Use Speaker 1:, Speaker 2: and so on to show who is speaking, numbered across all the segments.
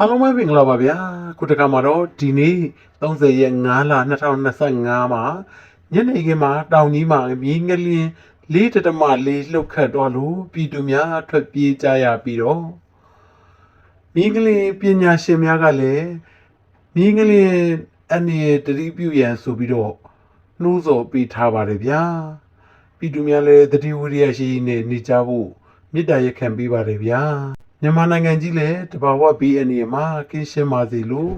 Speaker 1: အားလုံးပဲမင်္ဂလာပါဗျာခုတခါမှာတော့ဒီနေ့30ရက်5လ2025မှာညနေခင်းမှာတောင်ကြီးမှာမြင်းငလင်းလေးတတမလေးလှုပ်ခတ်သွားလို့ပြည်သူများထွက်ပြေးကြရပြီးတော့မြင်းကလေးပညာရှင်များကလည်းမြင်းကလေးအနေတတိပြုရန်ဆိုပြီးတော့နှိုးဆော်ပေးထားပါတယ်ဗျာပြည်သူများလည်းတတိဝရိယရှိနေနေကြဖို့မေတ္တာရက်ခံပေးပါတယ်ဗျာ မြန်မာနိုင်ငံကြီးလည်းတဘာဝဘေးအနေမှာကင်းရှင်းပါစေလို့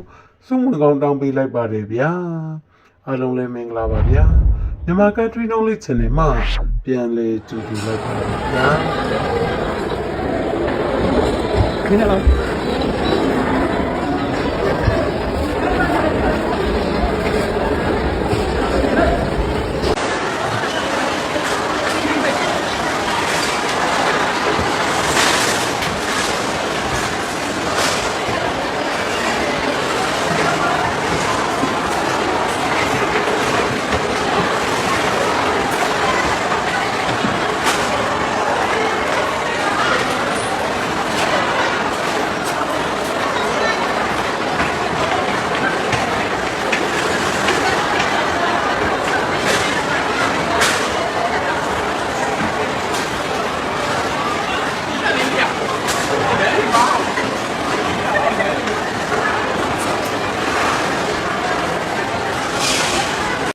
Speaker 1: စုမွန်ကောင်းတောင်းပေးလိုက်ပါတယ်ဗျာအားလုံးလည်းမင်္ဂလာပါဗျာမြန်မာကထရီနှုံးလေး channel မှာပြန်လေကြည့်ကြည့်လိုက်ပါဗျာ
Speaker 2: ခင်းရအောင်